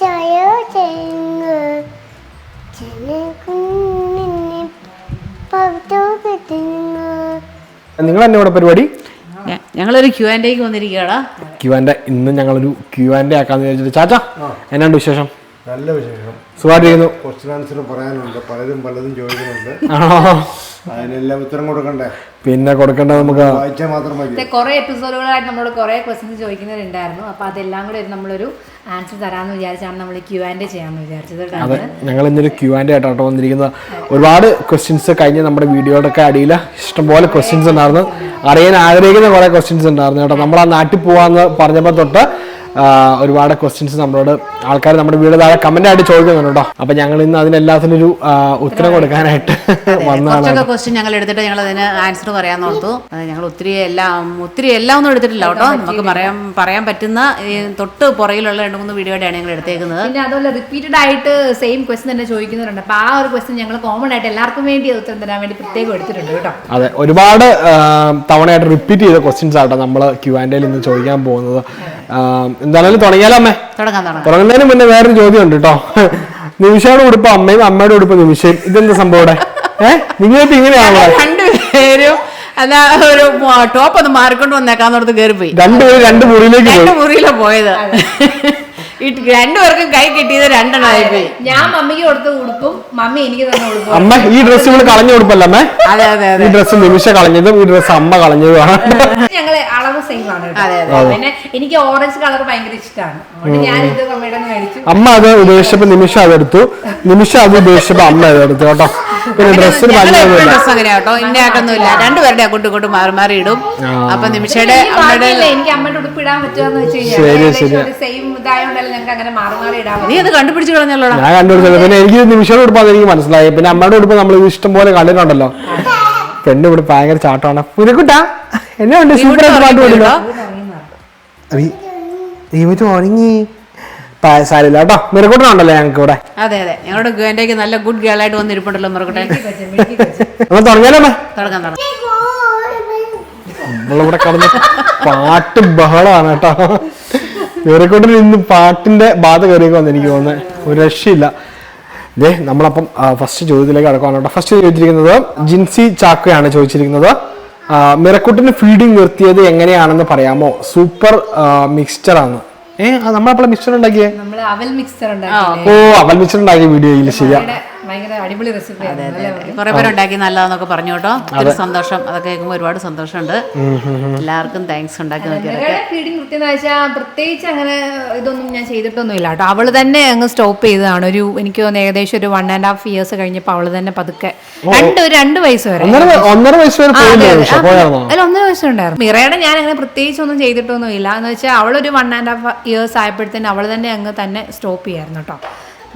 ചായോ ചെങ്ങ്? കിട്ടുന്നു നിങ്ങൾ എന്നെ ഇവിടെ പരിപാടി? ഞങ്ങളൊരു ക്യൂ ആൻഡ് ഐക്ക് വന്നിരിക്കുകയാടാ. ക്യൂ ആൻഡ് ഇന്ന് ഞങ്ങളൊരു ക്യൂ ആൻഡ് ആക്കാന്ന് വിചാരിച്ചിട്ട്. ചാച്ചാ എന്നാണ്ട് വിശേഷം? നല്ല വിശേഷം. സുഖമായിട്ടിരിക്കുന്നു. ക്വസ്റ്റ്യൻ ആൻസർ പറയാനുണ്ട്. പലരും പലതും ചോദിക്കുന്നുണ്ട്. അതിനെല്ലാം ഉത്തരം കൊടുക്കണ്ടേ? പിന്നെ കൊടുക്കേണ്ടത് നമുക്ക് വായിച്ചാൽ മാത്രം മതി. കുറെ എപ്പിസോഡുകളായിട്ട് നമ്മളോട് കുറെ ക്വസ്റ്റ്യൻസ് ചോദിക്കുന്നവരുണ്ടായിരുന്നു. അപ്പൊ അതെല്ലാം കൂടെ ഒരു നമ്മളൊരു ആൻസർ തരാമെന്ന് വിചാരിച്ചാണ് നമ്മൾ ക്യൂ ആൻഡ് ചെയ്യാമെന്ന് വിചാരിച്ചത് അതെ ഞങ്ങൾ ഇന്നൊരു ക്യൂ ആൻഡ് ആയിട്ട് വന്നിരിക്കുന്നത്. ഒരുപാട് ക്വസ്റ്റ്യൻസ് കഴിഞ്ഞ നമ്മുടെ വീഡിയോയുടെ ഒക്കെ അടിയിൽ ഇഷ്ടംപോലെ ക്വസ്റ്റ്യൻസ് ഉണ്ടായിരുന്നു. അറിയാൻ ആഗ്രഹിക്കുന്ന കുറെ ക്വസ്റ്റ്യൻസ് ഉണ്ടായിരുന്നു കേട്ടോ. നമ്മൾ ആ നാട്ടിൽ പോവാന്ന് പറഞ്ഞപ്പോൾ തൊട്ട് ഒരുപാട് ക്വസ്റ്റ്യൻസ് നമ്മളോട് ആൾക്കാർ നമ്മുടെ വീട് താഴെ കമന്റ് ആയിട്ട് ചോദിക്കുന്നുണ്ട് കേട്ടോ. അപ്പൊ ഞങ്ങൾ ഇന്ന് അതിനെല്ലാത്തിനും ഒരു ഉത്തരം കൊടുക്കാനായിട്ട് വന്നതാണ് കുറച്ചൊക്കെ ക്വസ്റ്റ്യൻ ഞങ്ങൾ എടുത്തിട്ട് ഞങ്ങൾ അതിന് ആൻസർ പറയാൻ ഓർത്തു. ഞങ്ങൾ ഒത്തിരി എല്ലാം ഒത്തിരി എല്ലാം ഒന്നും എടുത്തിട്ടില്ല കേട്ടോ. നമുക്ക് പറയാൻ പറയാൻ പറ്റുന്ന തൊട്ട് പുറകിലുള്ള രണ്ട് മൂന്ന് വീഡിയോയുടെയാണ് ഞങ്ങൾ എടുത്തേക്കുന്നത്. പിന്നെ അതുപോലെ റിപ്പീറ്റഡ് ആയിട്ട് സെയിം ക്വസ്റ്റ്യൻ തന്നെ ചോദിക്കുന്നവരുണ്ട്. അപ്പൊ ആ ഒരു ക്വസ്റ്റ്യൻ ഞങ്ങൾ കോമൺ ആയിട്ട് എല്ലാവർക്കും വേണ്ടി ഉത്തരം തരാൻ വേണ്ടി പ്രത്യേകം എടുത്തിട്ടുണ്ട് കേട്ടോ. അതെ ഒരുപാട് തവണയായിട്ട് റിപ്പീറ്റ് ചെയ്ത ക്വസ്റ്റ്യൻസ് ആട്ടോ നമ്മൾ ക്യൂ ആൻഡ് ഇന്ന് ചോദിക്കാൻ പോകുന്നത്. എന്തായാലും തുടങ്ങിയാലോ അമ്മേ? തുടങ്ങുന്നതിന് മുന്നേ വേറൊരു ചോദ്യം ഉണ്ട് കേട്ടോ നിമിഷയുടെ ഉടുപ്പ് അമ്മയും അമ്മയുടെ ഉടുപ്പ് നിമിഷയും. ഇതെന്താ സംഭവം ഇവിടെ ഏഹ് നിങ്ങളിപ്പോ ഇങ്ങനെയാണോ രണ്ടുപേരും അതാ ഒരു ടോപ്പ് ഒന്ന് മാറിക്കൊണ്ട് വന്നേക്കാന്നോടത്ത് കയറിപ്പോയി രണ്ടുപേരും രണ്ട് മുറിയിലേക്ക് പോയി. രണ്ട് മുറിയിലാ പോയത്. രണ്ടുപേർക്കും കൈ കിട്ടിയത് രണ്ടെണ്ണമായി പോയി. ഞാൻ മമ്മിക്ക് കൊടുത്ത ഉടുപ്പും മമ്മി എനിക്ക് തന്നെ ഉടുപ്പും അമ്മ ഈ ഡ്രസ്സ് ഇവിടെ കളഞ്ഞ ഉടുപ്പല്ല അമ്മേ? അതെ അതെ ഈ ഡ്രസ്സ് നിമിഷ കളഞ്ഞതും ഈ ഡ്രസ് അമ്മ കളഞ്ഞതുമാണ്. ഞങ്ങൾ അളവ് സെയിം ആണ് പിന്നെ എനിക്ക് ഓറഞ്ച് കളർ ഭയങ്കര ഇഷ്ടമാണ് ഞാൻ ഇത് മമ്മിയുടെ നിന്ന് മേടിച്ചു. അമ്മ അത് ഉപേക്ഷിച്ചപ്പോ നിമിഷ അതെടുത്തു നിമിഷ അത് ഉപേക്ഷിച്ചപ്പോ അമ്മ അതെടുത്തു കേട്ടോ. പിന്നെ ഡ്രസ്സിന് ഭംഗിയൊന്നുമില്ല ഡ്രസ് അങ്ങനെ കേട്ടോ. ഇന്ന ആട്ടൊന്നുമില്ല. രണ്ടുപേരുടെ അങ്ങോട്ടും ഇങ്ങോട്ടും മാറി മാറി ഇടും. അപ്പൊ നിമിഷയുടെ അമ്മയുടെ എനിക്ക് അമ്മയുടെ ഉടുപ്പ് ഇടാൻ പറ്റുമെന്ന് വെച്ച് ശരി, ശരി. കഴിഞ്ഞാൽ സെയിം ഇതായോണ്ടല്ലേ ഞങ്ങൾക്ക് അങ്ങനെ മാറി മാറി ഇടാൻ നീ അത് കണ്ടുപിടിച്ച് കളഞ്ഞല്ലോടാ. ഞാൻ കണ്ടുപിടിച്ചത്. പിന്നെ എനിക്ക് നിമിഷയുടെ ഉടുപ്പാന്ന് എനിക്ക് മനസ്സിലായി. പിന്നെ അമ്മയുടെ ഉടുപ്പ് നമ്മൾ ഇഷ്ടം പോലെ കണ്ടിട്ടുണ്ടല്ലോ. പെണ്ണ് ഇവിടെ ഭയങ്കര ചാട്ടമാണ്. പുരക്കുട്ടാ എന്നെ ഉണ്ട്? സൂപ്പർ ആയിട്ട് പാട്ട് പാടില്ല ദൈവത്തിൽ സാരില്ല കേട്ടോ മിറക്കൂട്ടനുണ്ടല്ലോ ഞങ്ങൾക്ക് ഇവിടെ. അതെ അതെ. ഞങ്ങളുടെ ഗുവന്റേക്ക് നല്ല ഗുഡ് ഗേൾ ആയിട്ട് വന്നിരിപ്പുണ്ടല്ലോ മറുകട്ടെ നമ്മൾ തുടങ്ങിയാലോ? തുടങ്ങാൻ തുടങ്ങാം നമ്മളിവിടെ കടന്ന് പാട്ട് ബഹളമാണ് കേട്ടോ. മിറക്കൂട്ടിൽ ഇന്ന് പാട്ടിന്റെ ബാധ കയറിയൊക്കെ വന്ന് എനിക്ക് തോന്നുന്നത് ഒരു രക്ഷയില്ല. ദേ നമ്മളപ്പം ഫസ്റ്റ് ചോദ്യത്തിലേക്ക് കടക്കുവാണ് കേട്ടോ. ഫസ്റ്റ് ചോദിച്ചിരിക്കുന്നത് ജിൻസി ചാക്കയാണ് ചോദിച്ചിരിക്കുന്നത്. മിറക്കൂട്ടിന് ഫീഡിങ് നിർത്തിയത് എങ്ങനെയാണെന്ന് പറയാമോ? സൂപ്പർ മിക്സ്ചർ ആണ് നമ്മളെ മിക്സർ ഉണ്ടാക്കിയേ ഓ അവൽ മിക്സർ ഉണ്ടാക്കിയ വീഡിയോയിൽ ശരിയാ. ഭയങ്കര അടിപൊളി റെസിപ്പി കുറെ പേര് ഉണ്ടാക്കി നല്ലതാന്നൊക്കെ പറഞ്ഞു കേട്ടോ. ഒരു സന്തോഷം. അതൊക്കെ കേൾക്കുമ്പോൾ ഒരുപാട് സന്തോഷമുണ്ട്. എല്ലാവർക്കും താങ്ക്സ് ഉണ്ടാക്കി ഫീഡിങ് പ്രത്യേകിച്ച് അങ്ങനെ ഇതൊന്നും ഞാൻ ചെയ്തിട്ടൊന്നും ഇല്ല കേട്ടോ. അവൾ തന്നെ അങ്ങ് സ്റ്റോപ്പ് ചെയ്തതാണ്. ഒരു എനിക്ക് തോന്നുന്നു ഏകദേശം ഒരു വൺ ആൻഡ് ഹാഫ് ഇയേഴ്സ് കഴിഞ്ഞപ്പോൾ അവൾ തന്നെ പതുക്കെ രണ്ട് ഒരു രണ്ട് വയസ്സ് വരെ. ഒന്നര വയ- ഒന്നര വയസ്സ് വരെ അല്ല ഒന്നര വയസ്സുണ്ടായിരുന്നു മിറയുടെ ഞാൻ അങ്ങനെ പ്രത്യേകിച്ച് ഒന്നും ചെയ്തിട്ടൊന്നും ഇല്ല എന്ന് വെച്ചാൽ അവളൊരു വൺ ആൻഡ് ഹാഫ് ഇയേഴ്സ് ആയപ്പോഴത്തേന് അവൾ തന്നെ അങ്ങ് തന്നെ സ്റ്റോപ്പ് ചെയ്യായിരുന്നു കേട്ടോ.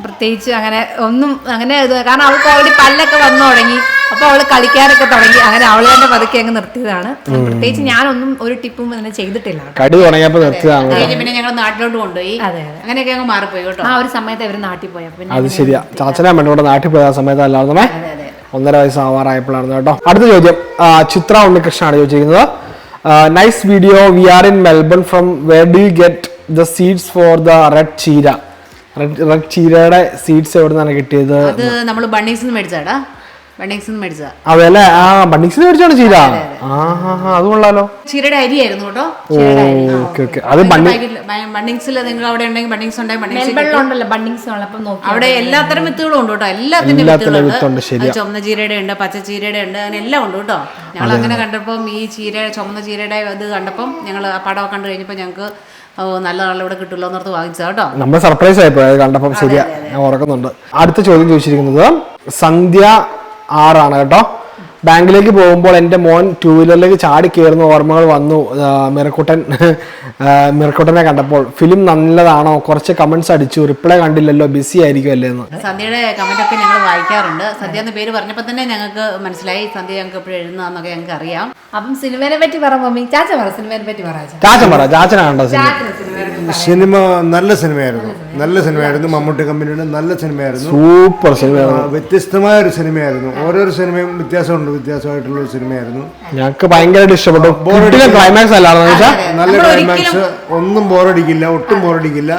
പ്രത്യേകിച്ച് അങ്ങനെ ഒന്നും അങ്ങനെ കാരണം അവൾക്ക് ഓൾറെഡി പല്ലൊക്കെ വന്നു തുടങ്ങി. അപ്പോൾ അവൾ കളിക്കാനൊക്കെ തുടങ്ങി. അങ്ങനെ അവൾ തന്നെ പതുക്കെ അങ്ങ് നിർത്തിയതാണ്. പ്രത്യേകിച്ച് ഞാനൊന്നും ഒരു ടിപ്പും അങ്ങനെ ചെയ്തിട്ടില്ല. കടി തുടങ്ങിയപ്പോ നിർത്തിയതാണ്. പിന്നെ ഞങ്ങൾ നാട്ടിലോട്ട് കൊണ്ടുപോയി. അതെ. അങ്ങനെയൊക്കെ അങ്ങ് മാറിപ്പോയി കേട്ടോ. ആ ഒരു സമയത്ത് അവർ നാട്ടിൽ പോയാ. പിന്നെ അത് ശരിയാ. ചാച്ചനെ ഇവിടെ നാട്ടിൽ പോയ സമയത്ത് അല്ലാതെ ഒന്നര വയസ്സാവാറായപ്പോഴായിരുന്നു കേട്ടോ. അടുത്ത ചോദ്യം ചിത്ര ചിത്ര ഉണ്ണികൃഷ്ണനാണ് ചോദിച്ചിരിക്കുന്നത്. Nice video we are in Melbourne from where do you get the seeds for the red cheera red ചീരയുടെ സീഡ്സ് എവിടെ നിന്നാണ് കിട്ടിയത്? അത് നമ്മൾ ബണ്ണീസ് മേടിച്ചാടാ ബണ്ണീസ് നിന്ന് മേടിച്ചതാ. അതല്ലേ ആ ബണ്ണിക്സിന് മേടിച്ചാണ് ചീര. ആ ഹാ ഹാ അത് കൊള്ളാലോ. ചീരയുടെ അരിയായിരുന്നു കേട്ടോ. ഓ ഓക്കെ ഓക്കെ അത് ബണ്ണി ബണ്ണിങ്സിൽ നിങ്ങൾ അവിടെ ഉണ്ടെങ്കിൽ ബണ്ണിങ്സ് ഉണ്ടെങ്കിൽ ബണ്ണിങ്സ് എല്ലാത്തരം വിത്തുകളും ഉണ്ട് കേട്ടോ. എല്ലാത്തിന്റെ എല്ലാത്തിനും വിത്തുകളുണ്ട്. ചുമന്ന ചീരയുടെ ഉണ്ട് പച്ച ചീരയുടെ ഉണ്ട് അങ്ങനെ എല്ലാം ഉണ്ട് കേട്ടോ. ഞങ്ങൾ അങ്ങനെ കണ്ടപ്പം ഈ ചീര ചുമന്ന ചീരയുടെ ഇത് കണ്ടപ്പം ഞങ്ങൾ ആ പടമൊക്കെ കണ്ടു കഴിഞ്ഞപ്പോൾ ഞങ്ങൾക്ക് ഓ നല്ല നാളിവിടെ കിട്ടുമല്ലോ എന്നോർത്ത് വാങ്ങിച്ചാ കേട്ടോ. നമ്മൾ സർപ്രൈസ് ആയിപ്പോയത് കണ്ടപ്പം ശരിയാ. ഞാൻ ഓർക്കുന്നുണ്ട് അടുത്ത ചോദ്യം ചോദിച്ചിരിക്കുന്നത് സന്ധ്യ ആറാണ് കേട്ടോ. ബാങ്കിലേക്ക് പോകുമ്പോൾ എന്റെ മോൻ ടൂ വീലറിലേക്ക് ചാടി കയറുന്ന ഓർമ്മകൾ വന്നു. മിറക്കുട്ടൻ മിറക്കുട്ടനെ കണ്ടപ്പോൾ. ഫിലിം നല്ലതാണോ? കുറച്ച് കമന്റ്സ് അടിച്ചു. റിപ്ലൈ കണ്ടില്ലല്ലോ. ബിസി ആയിരിക്കും അല്ലേ എന്ന്. സന്ധ്യയുടെ കമന്റ് ഒക്കെ ഞങ്ങൾ വായിക്കാറുണ്ട്. സന്ധ്യ എന്ന പേര് പറഞ്ഞപ്പോൾ തന്നെ ഞങ്ങൾക്ക് മനസ്സിലായി. സന്ധ്യ ഞങ്ങൾക്ക് എപ്പോഴും എഴുതുന്നതെന്നൊക്കെ ഞങ്ങൾക്ക് അറിയാം. അപ്പം സിനിമയെ പറ്റി പറ മമ്മി. ചാച്ച പറ. സിനിമയെ പറ്റി പറ ചാച്ച. ചാച്ചൻ പറ. ചാച്ചനാണോ കണ്ടോ സിനിമ. സിനിമ നല്ല സിനിമയായിരുന്നു. നല്ല സിനിമയായിരുന്നു. മമ്മൂട്ടി കമ്പനിയുടെ നല്ല സിനിമയായിരുന്നു. സൂപ്പർ സിനിമ വ്യത്യസ്തമായ ഒരു സിനിമയായിരുന്നു. ഓരോരോ സിനിമയും വ്യത്യാസമുണ്ട്. വ്യത്യാസമായിട്ടുള്ള ഒരു സിനിമയായിരുന്നു. ഞങ്ങൾക്ക് ഭയങ്കരമായിട്ട് ഇഷ്ടപ്പെട്ടു. ക്ലൈമാക്സ് അല്ലാതെ വെച്ചാൽ നല്ല ക്ലൈമാക്സ് ഒന്നും ബോറടിക്കില്ല. ഒട്ടും ബോറടിക്കില്ല.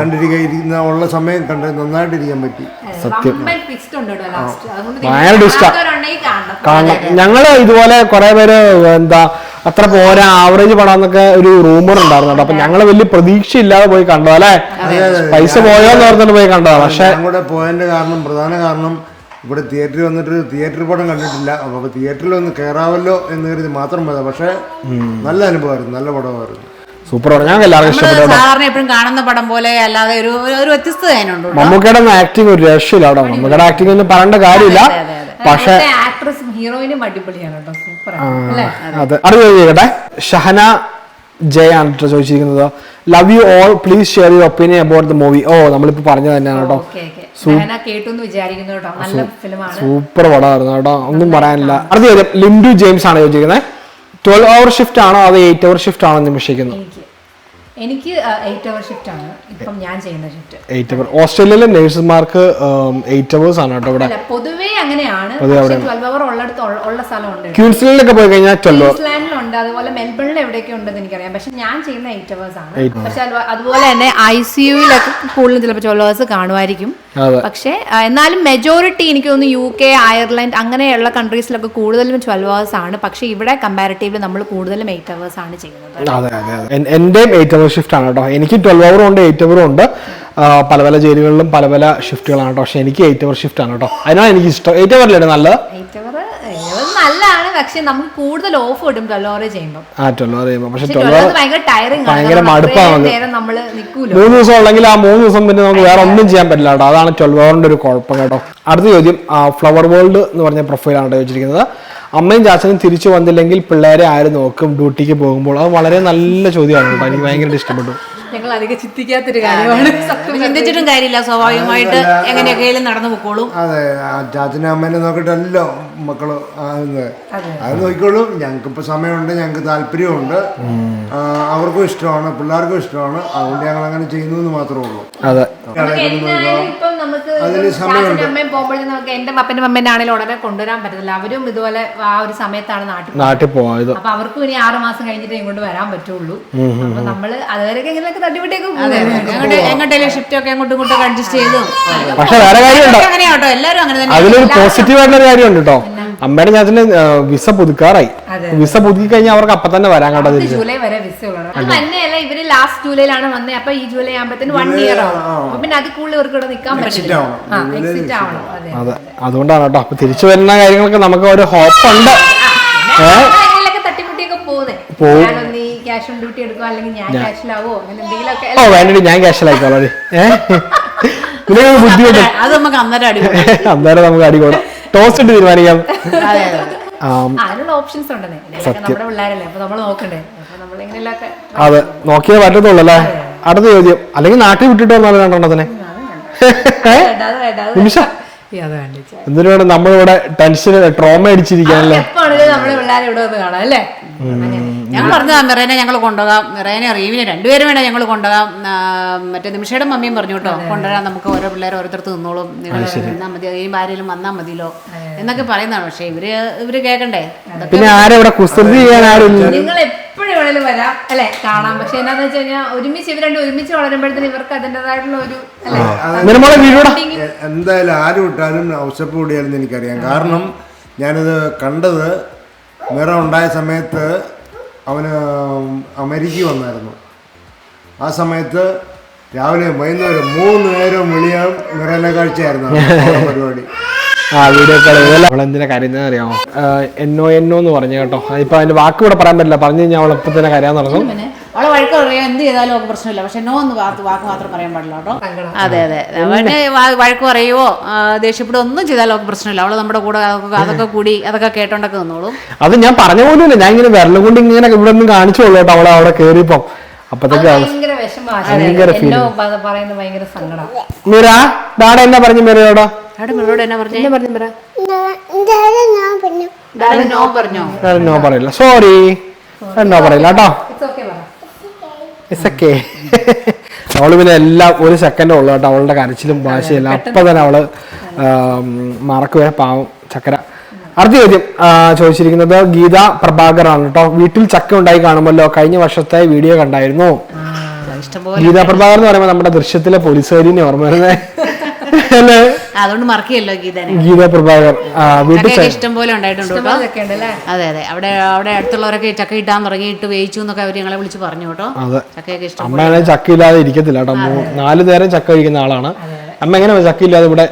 കണ്ടിരിക്കുന്ന ഉള്ള സമയം കണ്ട് നന്നായിട്ടിരിക്കാൻ പറ്റി. സത്യം. ഭയങ്കര ഇഷ്ടം ഞങ്ങൾ ഇതുപോലെ കുറെ പേര് എന്താ അത്ര പോരാ ആവറേജ് പടം എന്നൊക്കെ ഒരു റൂമർ ഉണ്ടായിരുന്നു കേട്ടോ. അപ്പൊ ഞങ്ങൾ വലിയ പ്രതീക്ഷ ഇല്ലാതെ പോയി കണ്ടോ അല്ലെ? പൈസ പോയോ എന്ന് പറഞ്ഞിട്ട് പോയി കണ്ടതാണ് പക്ഷെ അങ്ങോട്ട് പോയതിന്റെ കാരണം പ്രധാന കാരണം ഇവിടെ തിയേറ്ററിൽ വന്നിട്ട് തിയേറ്റർ പടം കണ്ടിട്ടില്ല. അപ്പൊ തിയേറ്ററിൽ ഒന്ന് കേറാവല്ലോ എന്ന് കരുതി മാത്രം പോയതാ. പക്ഷെ നല്ല അനുഭവമായിരുന്നു നല്ല പടമായിരുന്നു. സൂപ്പർ പടം. ഞങ്ങൾക്ക് എല്ലാവർക്കും ഇഷ്ടപ്പെട്ടു സാധാരണ എപ്പോഴും കാണുന്ന പടം പോലെ അല്ലാതെ ഒരു ഒരു- വ്യത്യസ്തത. മമ്മൂക്കയുടെ ആക്ടിങ് ഒരു രക്ഷയില്ല അവിടെ മമ്മൂക്കയുടെ ആക്ടിങ് ഒന്നും പറയേണ്ട കാര്യമില്ല. പക്ഷെ ആക്ട്രസും ഹീറോയിനും അടിപൊളിയാണ് കേട്ടോ. സൂപ്പർ അല്ലേ? അതെ അടുത്ത ചോദിക്കട്ടെ? ഷഹന ജയ ആണ് കേട്ടോ ചോദിച്ചിരിക്കുന്നത്. Love you all please share your opinion about the movie oh നമ്മളിപ്പോ പറഞ്ഞത് തന്നെയാണ് കേട്ടോ സൂപ്പർ പടമായിരുന്നു കേട്ടോ. ഒന്നും പറയാനില്ല. അടുത്ത ചോദ്യം ലിൻഡു ജെയിംസ് ആണ് ചോദിച്ചിരിക്കുന്നത്. ട്വൽവ് അവർ ഷിഫ്റ്റ് ആണോ അതോ എയ്റ്റ് അവർ ഷിഫ്റ്റ് ആണോ എന്ന് നിമിഷിക്കുന്നു? എനിക്ക് എയ്റ്റ് അവർ ഷിഫ്റ്റ് ആണ്. ഇപ്പം ഞാൻ ചെയ്യുന്ന ഷിഫ്റ്റ് എയ്റ്റ് അവർ ഓസ്ട്രേലിയയിലെ നേഴ്സുമാർക്ക് എയ്റ്റ് അവേഴ്സ് ആണ് കേട്ടോ ഇവിടെ. പൊതുവേ അങ്ങനെയാണ്. ട്വൽവ് അവർ ഉള്ളിടത്ത് ഉള്ള- സ്ഥലമുണ്ട്. ക്യൂൻസ്ലാൻഡിലൊക്കെ പോയി കഴിഞ്ഞാൽ ക്യൂൻസ്ലാൻഡിലുണ്ട് അതുപോലെ മെൽബണിൽ എവിടെയൊക്കെ ഉണ്ടെന്ന് എനിക്കറിയാം. പക്ഷെ ഞാൻ ചെയ്യുന്ന എയ്റ്റ് അവേഴ്സ് ആണ്. പക്ഷെ അതുപോലെ തന്നെ ഐ സി യുയിലൊക്കെ കൂടുതലും ചിലപ്പോൾ ട്വൽവ് അവേഴ്സ് കാണുമായിരിക്കും. പക്ഷേ എന്നാലും മെജോറിറ്റി എനിക്ക് തോന്നുന്നു യു കെ അയർലൻഡ് അങ്ങനെയുള്ള കൺട്രീസിലൊക്കെ കൂടുതലും ട്വൽവ് അവേഴ്സ് ആണ്. പക്ഷെ ഇവിടെ കമ്പാരിറ്റീവ്ലി നമ്മൾ കൂടുതലും എയ്റ്റ് അവേഴ്സ് ആണ് ചെയ്യുന്നത്. എന്റെയും എയ്റ്റ് അവർ ഷിഫ്റ്റ് ആണ് കേട്ടോ. എനിക്ക് ട്വൽവ് അവറും ഉണ്ട് എയ്റ്റ് അവറും ഉണ്ട്. പല പല ജയിലുകളിലും പല പല ഷിഫ്റ്റുകളാണ് കേട്ടോ. പക്ഷെ എനിക്ക് എയ്റ്റ് അവർ ഷിഫ്റ്റ് ആണ് കേട്ടോ. അതിനാണ് എനിക്ക് ഇഷ്ടം. എയ്റ്റ് അവറിലേ നല്ലത്? നല്ലതാണ്. പക്ഷെ നമുക്ക് കൂടുതൽ ഓഫ് ഇടും ട്വൽവ് ചെയ്യുമ്പോൾ ആ ട്വൽവ് ചെയ്യുമ്പോൾ പക്ഷെ ഭയങ്കര മടുപ്പാണ് മൂന്ന് ദിവസം ഉള്ളെങ്കിൽ ആ മൂന്ന് ദിവസം പിന്നെ നമുക്ക് വേറെ ഒന്നും ചെയ്യാൻ പറ്റില്ല കേട്ടോ. അതാണ് ട്വൽവ് അവറിന്റെ ഒരു കുഴപ്പം കേട്ടോ. അടുത്ത ചോദ്യം ഫ്ലവർ വേൾഡ് എന്ന് പറഞ്ഞ പ്രൊഫൈലാണ് ചോദിച്ചിരിക്കുന്നത്. അമ്മയും ചാച്ചനും തിരിച്ചു വന്നില്ലെങ്കിൽ പിള്ളേരെ ആര് നോക്കും? ഡ്യൂട്ടിക്ക് പോകുമ്പോൾ. അത് വളരെ നല്ല ചോദ്യമാണ് കേട്ടോ. എനിക്ക് ഭയങ്കരമായിട്ട് ഇഷ്ടപ്പെട്ടു. ഞങ്ങൾ അധികം ചിന്തിക്കാത്തൊരു കാര്യമാണ്. ചിന്തിച്ചിട്ടും കാര്യമില്ല. സ്വാഭാവികമായിട്ട് എങ്ങനെയൊക്കെയും നടന്നു പോക്കോളും. അതെ അച്ചാച്ചനും ചാച്ചനെ അമ്മേനെ നോക്കിയിട്ടല്ലോ മക്കൾ അത്. നോക്കിക്കോളും. ഞങ്ങൾക്കിപ്പോൾ സമയമുണ്ട് ഞങ്ങൾക്ക് താല്പര്യമുണ്ട്. അവർക്കും ഇഷ്ടമാണ് പിള്ളേർക്കും ഇഷ്ടമാണ്. അതുകൊണ്ട് ഞങ്ങൾ അങ്ങനെ ചെയ്യുന്നു എന്ന് മാത്രമേ ഉള്ളൂ. അതെ. അതിന് സമയമുണ്ട്. എന്റെ പപ്പന്റെ അമ്മേന്റെ ആണെങ്കിലും ഉടനെ കൊണ്ടുവരാൻ പറ്റത്തില്ല. അവരും ഇതുപോലെ ആ ഒരു സമയത്താണ് നാട്ടിൽ നാട്ടിൽ പോയത് അപ്പൊ അവർക്കും ഇനി ആറ് മാസം കഴിഞ്ഞിട്ട് ഇങ്ങോട്ട് വരാൻ പറ്റുള്ളൂ. അപ്പൊ നമ്മൾ അതുവരെയൊക്കെ എങ്ങനെയൊക്കെ തട്ടിവിട്ടേക്ക് എങ്ങോട്ട് എങ്ങോട്ടേലും ഷിഫ്റ്റ് ഒക്കെ അങ്ങോട്ടും ഇങ്ങോട്ടും അഡ്ജസ്റ്റ് ചെയ്തും. പക്ഷെ വേറെ കാര്യമുണ്ടോ? അങ്ങനെയാട്ടോ. അങ്ങനെ തന്നെ അതിലൊരു പോസിറ്റീവ് ആയിട്ടുള്ള കാര്യമുണ്ട് കേട്ടോ. അമ്മയുടെ ചാച്ചന് വിസ പുതുക്കാറായി. വിസ പുതുക്കി കഴിഞ്ഞാൽ അവർക്ക് അപ്പൊ തന്നെ വരാൻ കേട്ടോ ജൂലൈ വരെ വിസ തന്നെയല്ല ഇവർ ലാസ്റ്റ് ജൂലൈയിലാണ് വന്നത് അപ്പൊ ഈ ജൂലൈ ആകുമ്പോഴത്തേന് വൺ ഇയർ ആവും. അപ്പൊ പിന്നെ അത് കൂടുതൽ ഇവർക്ക് ഇവിടെ നിൽക്കാൻ പറ്റില്ല അതെ അതുകൊണ്ടാണ് കേട്ടോ. അപ്പൊ തിരിച്ചു വരുന്ന കാര്യങ്ങളൊക്കെ നമുക്ക് ഒരു ഹോപ്പ് ഉണ്ട്. തട്ടിമുട്ടിയൊക്കെ പോകുന്നത് ക്യാഷ് ഓൺ ഡ്യൂട്ടി എടുക്കുക അല്ലെങ്കിൽ ഞാൻ ക്യാഷിലാവോ അങ്ങനെ എന്തെങ്കിലുമൊക്കെ ഓ വേണ്ടി ഞാൻ ക്യാഷിലായിക്കോളാം ഏഹ് ബുദ്ധിമുട്ട്. അത് നമുക്ക് അന്നേരം അടിപൊളി അന്നേരം നമുക്ക് അടികൂടാം ടോസ്റ്റ് ഇട്ട് തീരുമാനിക്കാം. അതിനുള്ള ഓപ്ഷൻസ് ഉണ്ടെന്നേ ഇതിലൊക്കെ നമ്മുടെ പിള്ളേരല്ലേ? അപ്പൊ നമ്മൾ നോക്കണ്ടേ? അതെ നോക്കിയേ പറ്റത്തുള്ളൂ അല്ലേ അടുത്ത ചോദ്യം. അല്ലെങ്കിൽ നാട്ടിൽ വിട്ടിട്ട് വന്നാലും രണ്ടെണ്ണത്തിനെ? അത് നിമിഷ. എന്തിനാണ് നമ്മളിവിടെ ടെൻഷൻ ട്രോമ അടിച്ചിരിക്കാനല്ലേ നമ്മളെ പിള്ളേരെ ഇവിടെ വന്ന് കാണാം അല്ലേ? പറഞ്ഞു പറഞ്ഞതാ മിറേനെ ഞങ്ങൾ കൊണ്ടുപോകാം മിറേനെ റീവിനെ രണ്ടുപേരും വേണേ ഞങ്ങൾ കൊണ്ടുപോകാം മറ്റേ നിമിഷയുടെ മമ്മിയും പറഞ്ഞു കേട്ടോ കൊണ്ടുവരാൻ നമുക്ക് ഓരോ പിള്ളേർ ഓരോരുത്തർക്ക് നിന്നോളും നിങ്ങൾ നിന്നാൽ മതി ഈ ആരെങ്കിലും വന്നാൽ മതിയല്ലോ എന്നൊക്കെ പറയുന്നതാണ്. പക്ഷെ ഇവർ ഇവർ കേൾക്കണ്ടേ പിന്നെ ആരും കുസൃതി ചെയ്യാൻ ആരുമില്ല നിങ്ങൾ എപ്പോഴും വേണേലും വരാം അല്ലെ? കാണാം. പക്ഷെ എന്നാന്ന് വെച്ച് കഴിഞ്ഞാൽ ഒരുമിച്ച് ഇവർ രണ്ട് ഒരുമിച്ച് വളരുമ്പോഴത്തേന് ഇവർക്ക് അതിന്റെതായിട്ടുള്ള ഒരു എന്തായാലും ആര് വിട്ടാലും ഔസപ്പ് കൂടിയാലും എനിക്കറിയാം. കാരണം ഞാനിത് കണ്ടത് വേറെ ഉണ്ടായ സമയത്ത് അവന് അമേരിക്ക വന്നായിരുന്നു. ആ സമയത്ത് രാവിലെ വൈകുന്നേരം മൂന്ന് നേരം വിളിയാൻ മിറയിലെ കാഴ്ചയായിരുന്നു പരിപാടി. ആ വീഡിയോ കളി അവളെന്തിനാ കരയുന്നത് അറിയാമോ എന്നോ എന്നോ എന്ന് പറഞ്ഞു കേട്ടോ. അതിപ്പോ അതിന്റെ വാക്ക് ഇവിടെ പറയാൻ പറ്റില്ല. പറഞ്ഞു കഴിഞ്ഞാൽ അവൾ ഇപ്പൊ തന്നെ കരയാൻ തുടങ്ങും. പിന്നെ അവളെ വഴക്ക് പറയാം എന്ത് ചെയ്താലും ഒക്കെ പ്രശ്നമില്ല. പക്ഷെ നോ എന്ന് വാക്ക് വാക്ക് മാത്രം പറയാൻ പാടില്ല കേട്ടോ. അതെ അതെ. അവന് വഴക്ക് പറയുവോ? ദേഷ്യപ്പെടുവോ? ഒന്നും ചെയ്താലും ഒക്കെ പ്രശ്നമില്ല. അവൾ നമ്മുടെ കൂടെ അതൊക്കെ കൂടി അതൊക്കെ കേട്ടോണ്ടൊക്കെ നിന്നോളും. അത് ഞാൻ പറഞ്ഞ പോലും ഞാൻ ഇങ്ങനെ വിരലും കൊണ്ട് ഇങ്ങനെ ഇവിടെ നിന്ന് കാണിച്ചോളൂ കേട്ടോ അവളെ അവിടെ കേറിപ്പോ ഭയങ്കര മീര ഡാഡ എന്നാ പറഞ്ഞു മീരയോടോ അവിടെ മിറോട് എന്നാ പറഞ്ഞേ? ഞാൻ എന്തായാലും ഞാൻ പിന്നെ നോ പറഞ്ഞോ. നോ പറയില്ല. സോറി നോ പറയില്ല കേട്ടോ. ഓക്കെ അവൾ പിന്നെ എല്ലാം ഒരു സെക്കൻഡേ ഉള്ളു കേട്ടോ അവളുടെ കരച്ചിലും ഭാഷയെല്ലാം അപ്പൊ തന്നെ അവൾ മറക്കുവേ പാവം ചക്കര. അടുത്ത ചോദ്യം ചോദിച്ചിരിക്കുന്നത് ഗീത പ്രഭാകറാണ് കേട്ടോ. വീട്ടിൽ ചക്ക ഉണ്ടായി കാണുമല്ലോ? കഴിഞ്ഞ വർഷത്തെ വീഡിയോ കണ്ടായിരുന്നു. ഗീത പ്രഭാകർ എന്ന് പറയുമ്പോൾ നമ്മുടെ ദൃശ്യത്തിലെ പോലീസുകാരിനെ ഓർമ്മ വരുന്നത്. അതുകൊണ്ട് മറക്കുകയല്ലോ ഗീതനെ. ഗീത പ്രഭാകർ വീട്ടിൽ ഇഷ്ടം പോലെ ഉണ്ടായിട്ടുണ്ട് കേട്ടോ. അതെ അതെ. അവിടെ അവിടെ അടുത്തുള്ളവരൊക്കെ ചക്ക ഇട്ടാൻ തുടങ്ങി ഇട്ട് വേവിച്ചു എന്നൊക്കെ അവർ ഞങ്ങളെ വിളിച്ച് പറഞ്ഞു കേട്ടോ. അതെ. ചക്കയൊക്കെ ഇഷ്ടം അമ്മയാണെങ്കിൽ ചക്ക ഇല്ലാതെ ഇരിക്കത്തില്ല കേട്ടോ. നാല് നേരം ചക്ക കഴിക്കുന്ന ആളാണ്. അമ്മ എങ്ങനെ ചക്ക ഇല്ലാതെ ഇവിടെ?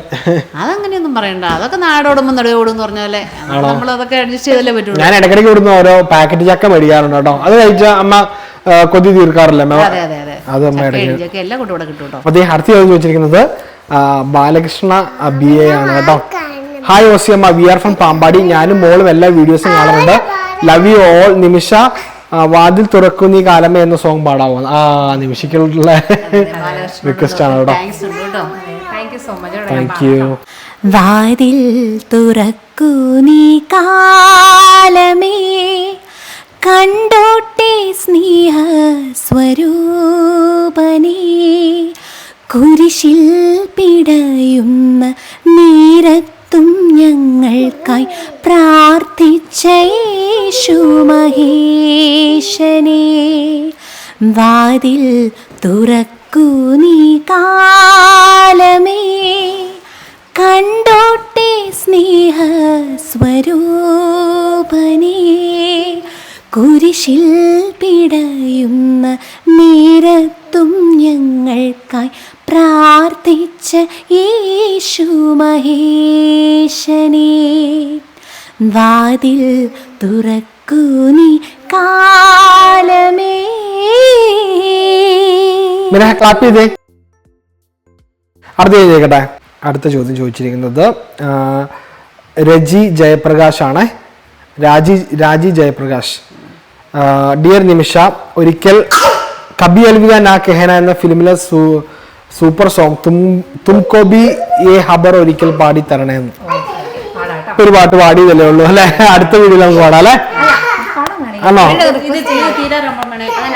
അതങ്ങനെയൊന്നും പറയണ്ട. അതൊക്കെ നാടോടുമ്പോൾ നടുവോടും എന്ന് പറഞ്ഞ പോലെ. നമ്മൾ അതൊക്കെ അഡ്ജസ്റ്റ് ചെയ്തല്ലേ പറ്റുള്ളൂ. ഞാൻ ഇടയ്ക്കിടയ്ക്ക് ഇവിടുന്ന് ഓരോ പാക്കറ്റ് ചക്ക മേടിക്കാറുണ്ട് കേട്ടോ. അത് കഴിച്ചാൽ അമ്മ കൊതി തീർക്കാറില്ല അമ്മ. അതെ അതെ അതെ. അത് അമ്മ ഇടയ്ക്ക് എല്ലാം കൊണ്ട് ഇവിടെ കിട്ടും കേട്ടോ. അപ്പൊ അദ്ദേഹം അടുത്ത ചോദിച്ചിരിക്കുന്നത് ബാലകൃഷ്ണ ബി എ ആണ് കേട്ടോ. Hi Osiyamma we are from Pampady. ഞാനും മോളും എല്ലാ വീഡിയോസും കാണുന്നുണ്ട് ലവ് യു ഓൾ നിമിഷ വാതിൽ തുറക്കും നീ കാലമേ എന്ന സോങ് പാടാവോ? ആ നിമിഷിക്കുള്ള റിക്വസ്റ്റ് ആണ് കേട്ടോ. താങ്ക് യു വാതിൽ തുറക്കൂ നീ കാലമേ. കണ്ടോട്ടെ സ്നേഹ സ്വരൂപനേ കുരിശിൽ പിടയുന്ന നേരത്തും ഞങ്ങൾക്കായി പ്രാർത്ഥിച്ചേശു മഹേശനെ വാതിൽ തുറക്കൂ നീ കാലമേ. കണ്ടോട്ടെ സ്നേഹ സ്വരൂപനേ കുരിശിൽ പിടയുന്ന നേരത്തും ഞങ്ങൾക്കായി പ്രാർത്ഥിച്ച യേശു മഹേശനെ വാതിൽ തുറക്കൂ നീ കാലമേ. ക്ലാപ്പ് ചെയ്തേ. അടുത്ത ചോദിക്കട്ടെ? അടുത്ത ചോദ്യം ചോദിച്ചിരിക്കുന്നത് രജി ജയപ്രകാശ് ആണ്. രാജി രാജി ജയപ്രകാശ്. ഡിയർ നിമിഷ ഒരിക്കൽ കബി അൽവിയ നാ കെഹന എന്ന ഫിലിമിലെ സൂപ്പർ സോങ്. തും തുംകോ ബി ഏ ഹബർ ഒരിക്കൽ പാടി തരണേന്ന്. ഒരു പാട്ട് പാടിയതല്ലേ ഉള്ളൂ അല്ലെ? അടുത്ത വീഡിയോയിൽ നമുക്ക് പാടാം അല്ലേ? ആണോ?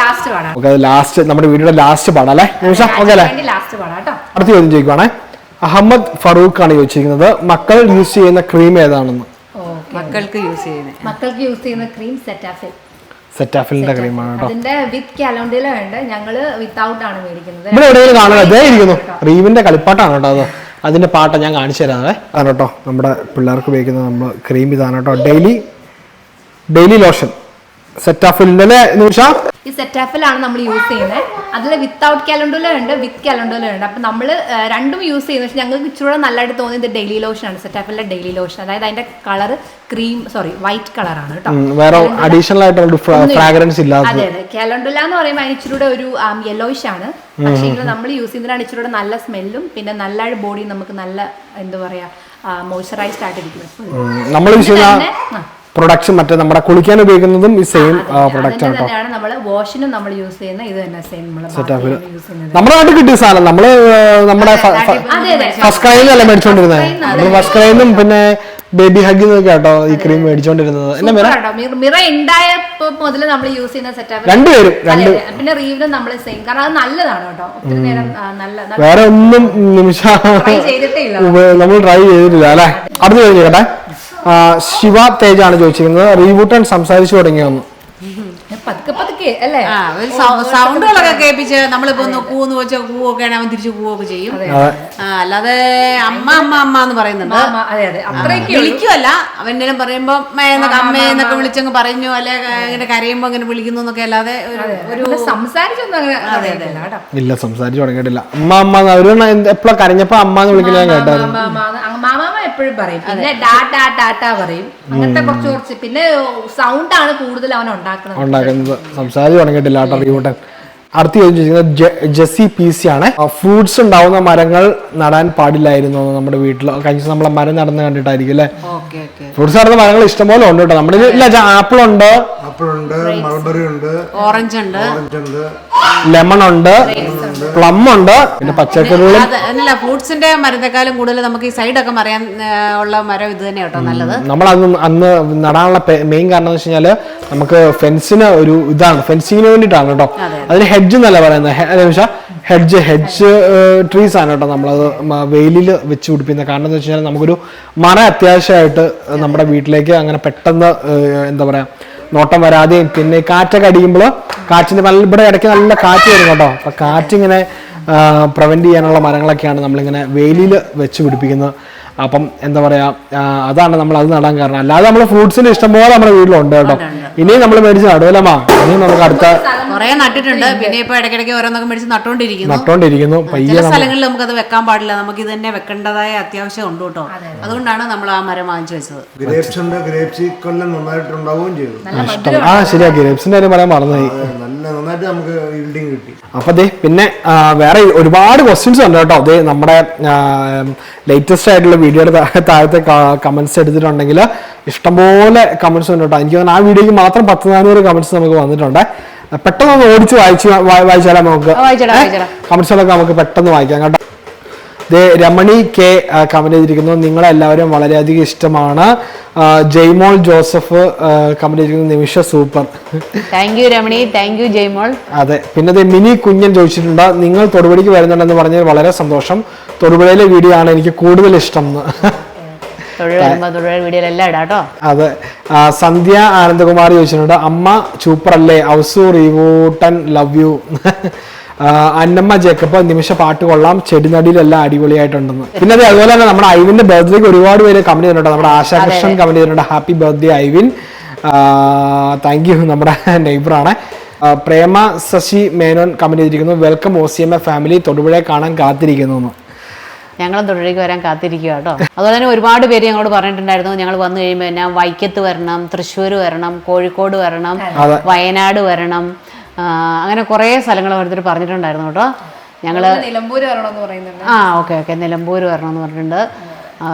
ലാസ്റ്റ് പാടാം നമുക്ക് അത് ലാസ്റ്റ് നമ്മുടെ വീഡിയോയുടെ ലാസ്റ്റ് പാടാം അല്ലേ? നിമിഷം ഓക്കെ അല്ലേ? അടുത്ത ചോദ്യം ചോദിക്കുവാണേ. അഹമ്മദ് ഫറൂഖ് ആണ് ചോദിച്ചിരിക്കുന്നത് മക്കൾ യൂസ് ചെയ്യുന്ന ക്രീം ഏതാണെന്ന്? മക്കൾക്ക് യൂസ് ചെയ്യുന്നത്. മക്കൾക്ക് യൂസ് ചെയ്യുന്ന ക്രീം സെറ്റാഫിൽ സെറ്റാഫിലിന്റെ ക്രീമാണ് കേട്ടോ അതിന്റെ വിത്ത് കാലണ്ടിലും വേണ്ട ഞങ്ങൾ വിത്തൗട്ട് ആണ് മേടിക്കുന്നത്. ഇവിടെ എവിടെയെങ്കിലും കാണുന്നത് അതേ ഇരിക്കുന്നു. റീവിന്റെ കളിപ്പാട്ടാണ് കേട്ടോ അത്. അതിന്റെ പാട്ട ഞാൻ കാണിച്ചു തരാവേ അതാണ് കേട്ടോ നമ്മുടെ പിള്ളേർക്ക് ഉപയോഗിക്കുന്ന നമ്മൾ ക്രീം ഇതാണ് കേട്ടോ. ഡെയിലി ഡെയിലി ലോഷൻ സെറ്റാഫിലിന്റെ നിമിഷ? ഈ സെറ്റാഫിലാണ് നമ്മൾ യൂസ് ചെയ്യുന്നത്. അതിൽ വിത്തൗട്ട് കാലണ്ടോല ഉണ്ട് വിത്ത് കാലണ്ടോല ഉണ്ട്. അപ്പൊ നമ്മൾ രണ്ടും യൂസ് ചെയ്യുന്നത് പക്ഷേ ഞങ്ങൾക്ക് ഇച്ചിരി നല്ലതായിട്ട് തോന്നിയത് ഡെയിലി ലോഷൻ ആണ്. സെറ്റാഫിലെ ഡെയിലി ലോഷൻ അതായത് അതിന്റെ കളർ ക്രീം സോറി വൈറ്റ് കളറാണ് കേട്ടോ. വേറെ അഡീഷണൽ ആയിട്ടുള്ള ഫ്രാഗ്രൻസ് ഇല്ല. അതെ. അതെ കാലണ്ടുല എന്ന് പറയുമ്പോൾ അതിന് ഇച്ചിരി ഒരു യെല്ലോയിഷ് ആണ്. പക്ഷേ നമ്മൾ യൂസ് ചെയ്യുന്നതിനാണ് ഇച്ചിരി നല്ല സ്മെല്ലും പിന്നെ നല്ല ബോഡി നമുക്ക് നല്ല എന്താ പറയാ മോയ്സ്ചറൈസ്ഡ് ആയിട്ടിരിക്കുന്നത്. നമ്മൾ പ്രൊഡക്ഷൻ മറ്റേ നമ്മുടെ കുളിക്കാൻ ഉപയോഗിക്കുന്നതും ഈ സെയിം പ്രൊഡക്റ്റ് ആണ് കേട്ടോ. തന്നെയാണ് നമ്മൾ വാഷിനും നമ്മൾ യൂസ് ചെയ്യുന്ന ഇത് തന്നെ സെയിം നമ്മൾ യൂസ് ചെയ്യുന്നത്. നമ്മുടെ നാട്ടിൽ കിട്ടിയ സാധനം നമ്മൾ നമ്മുടെ ഫസ്റ്റ് അതെ അല്ല മേടിച്ചോണ്ടിരുന്നത് നമ്മൾ ഫസ്റ്റ് ക്രൈന്നും പിന്നെ ബേബി ഹഗ് കേട്ടോ ഈ ക്രീം മേടിച്ചോണ്ടിരുന്നത്. മിറ- മിറ ഉണ്ടായപ്പോ മുതൽ നമ്മൾ യൂസ് ചെയ്യുന്ന സെറ്റപ്പ് രണ്ടുപേരും രണ്ട് പിന്നെ റീവിലും നമ്മൾ സെയിം കാരണം അത് നല്ലതാണ് കേട്ടോ. ഒത്തിരി നേരം നല്ല നല്ല വേറെ ഒന്നും നിമിഷ നമ്മൾ ട്രൈ ചെയ്തിട്ടില്ല അല്ലേ? അടുത്ത ആ, ശിവ തേജാണ് ചോദിച്ചിരിക്കുന്നത്. റീബൂട്ടൻ സംസാരിച്ചു തുടങ്ങിയെന്ന് പതുക്കെ പതുക്കെ അല്ലേ? ഒരു സൗണ്ടുകളൊക്കെ കേൾപ്പിച്ച് നമ്മളിപ്പോ ഒന്ന് കൂന്ന് വെച്ച കൂവൊക്കെ ആണെങ്കിൽ അവൻ തിരിച്ചു കൂവൊക്കെ ചെയ്യും. അല്ലാതെ അമ്മ അമ്മ അമ്മ എന്ന് പറയുന്നുണ്ട്. വിളിക്കുമല്ല അവനെല്ലാം പറയുമ്പോ എന്നൊക്കെ അമ്മയെന്നൊക്കെ വിളിച്ചങ്ങ് പറഞ്ഞു അല്ലെ ഇങ്ങനെ കരയുമ്പോ ഇങ്ങനെ വിളിക്കുന്നു എന്നൊക്കെ അല്ലാതെ ഒരു സംസാരിച്ചൊന്നും അങ്ങനെ ഇല്ല സംസാരിച്ചു തുടങ്ങിയിട്ടില്ല. അമ്മ അമ്മ അവർ എപ്പോഴും കരഞ്ഞപ്പോ അമ്മ എന്ന് വിളിക്കുന്ന കേട്ടായിരുന്നു. മാമാമ എപ്പോഴും പറയും. പിന്നെ ഡാറ്റാ ടാറ്റ പറയും. അങ്ങനത്തെ കുറച്ച് കുറച്ച്. പിന്നെ സൗണ്ട് ആണ് കൂടുതൽ അവൻ ഉണ്ടാക്കുന്നത് ഉണ്ടാക്കുന്നത് സംസാരിച്ചു തുടങ്ങിയിട്ടില്ല കേട്ടോ റിയൂട്ടൻ അടുത്ത ചോദ്യം ചോദിക്കുന്നത് ജെസ്സി പി സി ആണ്. ഫ്രൂട്ട്സ് ഉണ്ടാവുന്ന മരങ്ങൾ നടാൻ പാടില്ലായിരുന്നു നമ്മുടെ വീട്ടിൽ കഴിഞ്ഞ നമ്മളെ മരം നടന്ന് കണ്ടിട്ടായിരിക്കും അല്ലേ? ഫ്രൂട്ട്സ് നടന്ന മരങ്ങൾ ഇഷ്ടംപോലെ ഉണ്ട് കേട്ടോ. നമ്മുടെ ഇല്ല ആപ്പിൾ ഉണ്ട് ആപ്പിൾ ഉണ്ട് മൾബറി ഉണ്ട് ഓറഞ്ച് ഉണ്ട്. ഓറഞ്ച് ഉണ്ട്. ലെമൺ ഉണ്ട് പ്ലം ഉണ്ട്. പിന്നെ പച്ചക്കറികളും അല്ല ഫ്രൂട്ട്സിന്റെ മരത്തെക്കാളും കൂടുതൽ നമുക്ക് ഈ സൈഡൊക്കെ മറിയാൻ ആ, ഉള്ള മരം ഇത് തന്നെ കേട്ടോ നല്ലത്. നമ്മൾ അന്ന് അന്ന് നടാനുള്ള മെയിൻ കാരണം എന്ന് വെച്ച് കഴിഞ്ഞാൽ നമുക്ക് ഫെൻസിന് ഒരു ഇതാണ് ഫെൻസിങ്ങിന് വേണ്ടിയിട്ടാണ് കേട്ടോ. അതിന് ഹെഡ്ജ് എന്നല്ല പറയുന്നത്. ഹെഡ്ജ് ഹെഡ്ജ് ട്രീസ് ആണ് കേട്ടോ നമ്മളത് വെയിലിൽ വെച്ച് പിടിപ്പിക്കുന്നത് കാരണം എന്ന് വെച്ച് കഴിഞ്ഞാൽ നമുക്കൊരു മരം അത്യാവശ്യമായിട്ട് നമ്മുടെ വീട്ടിലേക്ക് അങ്ങനെ പെട്ടെന്ന് എന്താ പറയാ നോട്ടം വരാതെയും പിന്നെ കാറ്റൊക്കെ അടിക്കുമ്പോൾ കാറ്റിന്റെ നല്ല ഇവിടെ ഇടയ്ക്ക് നല്ല കാറ്റ് വരും കേട്ടോ. അപ്പൊ കാറ്റിങ്ങനെ പ്രിവെന്റ് ചെയ്യാനുള്ള മരങ്ങളൊക്കെയാണ് നമ്മളിങ്ങനെ വെയിലിൽ വെച്ച് പിടിപ്പിക്കുന്നത്. അപ്പം എന്താ പറയാ അതാണ് നമ്മൾ അത് നടാൻ കാരണം. അല്ലാതെ നമ്മൾ ഫ്രൂട്ട്സിന് ഇഷ്ടംപോലെ നമ്മുടെ വീട്ടിലുണ്ട് കേട്ടോ. ഇനിയും നമ്മൾ മേടിച്ച് നടുവല്ലമാ ഇനിയും നമുക്ക് അടുത്ത കുറെ നട്ടിട്ടുണ്ട്. പിന്നെ ഇപ്പൊ ഇടയ്ക്കിടയ്ക്ക് ഓരോന്നൊക്കെ മേടിച്ച് നട്ടോണ്ടിരിക്കുന്നു. പയ്യെ ചില സ്ഥലങ്ങളിൽ നമുക്കത് വെക്കാൻ പാടില്ല. നമുക്ക് ഇത് തന്നെ വെക്കേണ്ടതായ അത്യാവശ്യം ഉണ്ട് കേട്ടോ. അതുകൊണ്ടാണ് നമ്മൾ ആ മരം വാങ്ങിച്ചു വെച്ചത്. ഗ്രേപ്സ് ഉണ്ട്. ഗ്രേപ്സ് കൊല്ലം നന്നായിട്ടുണ്ടാവുകയും ചെയ്തു. ഇഷ്ടം. ആ ശരിയാ. ഗ്രേപ്സിന്റെ കാര്യം പറയാൻ മറന്നുപോയി. നല്ല നന്നായിട്ട് നമുക്ക് ഈൽഡിങ് കിട്ടി. അപ്പൊ ദേ പിന്നെ വേറെ ഒരുപാട് ക്വസ്റ്റ്യൻസ് ഉണ്ട് കേട്ടോ. അതെ നമ്മുടെ ലേറ്റസ്റ്റ് ആയിട്ടുള്ള വീഡിയോയുടെ താഴത്തെ കമന്റ്സ് എടുത്തിട്ടുണ്ടെങ്കിൽ ഇഷ്ടംപോലെ കമന്റ്സ് ഉണ്ട് കേട്ടോ എനിക്ക് തോന്നുന്നു ആ വീഡിയോയ്ക്ക് മാത്രം പത്ത് നാനൂറ് കമന്റ്സ് നമുക്ക് വന്നിട്ടുണ്ട്. പെട്ടെന്ന് ഓടിച്ച് വായിച്ച് വായിച്ചാലോ നമുക്ക്. കമന്റ്സുകളൊക്കെ നമുക്ക് പെട്ടെന്ന് വായിക്കാം. കേട്ടോ രമണി കെ കമന്റ് ചെയ്തിരിക്കുന്നു. നിങ്ങളെല്ലാവരും വളരെയധികം ഇഷ്ടമാണ്. ജയ്മോൾ ജോസഫ് കമന്റ് ചെയ്തിരിക്കുന്നു. Nimisha super. Thank you Ramani. Thank you Jaimol. അതെ. പിന്നെ മിനി കുഞ്ഞൻ ചോദിച്ചിട്ടുണ്ട്. നിങ്ങൾ തൊടുപുഴയ്ക്ക് വരുന്നുണ്ടെന്ന് പറഞ്ഞാൽ വളരെ സന്തോഷം. തൊടുപുഴയിലെ വീഡിയോ ആണ് എനിക്ക് കൂടുതൽ ഇഷ്ടം അതെ. സന്ധ്യ ആനന്ദകുമാർ ചോദിച്ചിട്ടുണ്ട്. അമ്മ സൂപ്പർ അല്ലേ ഔസു റീവൂട്ടൻ love you Annamma Jacob Nimisha പാട്ട് കൊള്ളാം. ചെടിനടിയിലെല്ലാം അടിപൊളിയായിട്ടുണ്ടെന്ന്. പിന്നെ അതെ അതുപോലെ തന്നെ നമ്മുടെ ഐവിന്റെ ബർത്ത്ഡേക്ക് ഒരുപാട് പേര് കമന്റ് ചെയ്തിട്ടുണ്ട് നമ്മുടെ ആശാകൃഷ്ണൻ കമന്റ് ചെയ്തിട്ടുണ്ട് happy birthday Ivin. Thank you നമ്മുടെ നെയ്ബറാണ് പ്രേമ ശശി മേനോൻ കമന്റ് ചെയ്തിരിക്കുന്നു. Welcome O C M A family തൊടുപുഴയെ കാണാൻ കാത്തിരിക്കുന്നു. ഞങ്ങളും തൊഴിലേക്ക് വരാൻ കാത്തിരിക്കുക കേട്ടോ. അതുപോലെ തന്നെ ഒരുപാട് പേര് ഞങ്ങളോട് പറഞ്ഞിട്ടുണ്ടായിരുന്നു. ഞങ്ങൾ വന്നു കഴിയുമ്പോൾ ഞാൻ വൈക്കത്ത് വരണം തൃശ്ശൂർ വരണം കോഴിക്കോട് വരണം വയനാട് വരണം. അങ്ങനെ കുറേ സ്ഥലങ്ങൾ ഓരോരുത്തർ പറഞ്ഞിട്ടുണ്ടായിരുന്നു കേട്ടോ. ഞങ്ങൾ നിലമ്പൂർ വരണമെന്ന് പറയുന്നുണ്ട്. ആ ഓക്കെ ഓക്കെ. നിലമ്പൂർ വരണമെന്ന് പറഞ്ഞിട്ടുണ്ട്. ആ,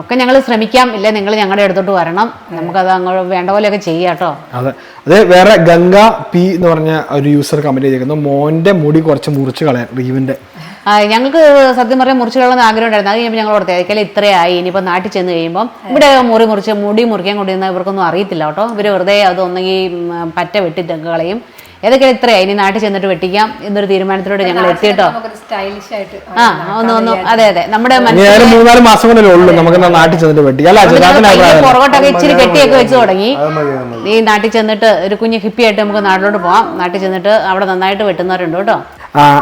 ഒക്കെ ഞങ്ങൾ ശ്രമിക്കാം. ഇല്ല നിങ്ങൾ ഞങ്ങളുടെ അടുത്തോട്ട് വരണം. നമുക്കത് അങ്ങോട്ട് വേണ്ട പോലെയൊക്കെ ചെയ്യാം കേട്ടോ. അതെ. അതെ വേറെ ഗംഗ പി എന്ന് പറഞ്ഞ ഒരു യൂസർ കമന്റ് ചെയ്തിരിക്കുന്നു. മോന്റെ മുടി കുറച്ച് മുറിച്ച് കളയാൻ റീവിന്റെ. ഞങ്ങൾക്ക് സത്യം പറയാൻ മുറിച്ച് കളയുന്ന ആഗ്രഹം ഉണ്ടായിരുന്നു. അത് കഴിയുമ്പോൾ ഞങ്ങൾ ഓർത്തേ ഇത്രയായി ഇനിയിപ്പോൾ നാട്ടിൽ ചെന്ന് കഴിയുമ്പോൾ ഇവിടെ മുറി മുറിച്ച് മുടി മുറിക്കാൻ കൊണ്ടിരുന്ന ഇവർക്കൊന്നും അറിയത്തില്ല കേട്ടോ. ഇവർ വെറുതെ അതൊന്നെങ്കിൽ പറ്റ വെട്ടി കളയും. ഏതൊക്കെ ഇത്രയായി ഇനി നാട്ടിൽ ചെന്നിട്ട് വെട്ടിക്കാം എന്നൊരു തീരുമാനത്തിലൂടെ ഞങ്ങൾ എത്തിയിട്ടോ? നമുക്കൊരു സ്റ്റൈലിഷ് ആയിട്ട് ആ ഒന്ന് ഒന്ന് അതെ അതെ. നമ്മുടെ മൂന്നാൽ മാസം കൊണ്ടല്ലേ ഉള്ളൂ. നമുക്ക് നാട്ടിൽ ചെന്നിട്ട് വെട്ടിക്കാം പുറകോട്ടൊക്കെ ഇച്ചിരി കെട്ടിയൊക്കെ വെച്ച് തുടങ്ങി. ഈ നാട്ടിൽ ചെന്നിട്ട് ഒരു കുഞ്ഞ് ഹിപ്പിയായിട്ട് നമുക്ക് നാട്ടിലോട്ട് പോവാം. നാട്ടിൽ ചെന്നിട്ട് അവിടെ നന്നായിട്ട് വെട്ടുന്നവരുണ്ട് കേട്ടോ.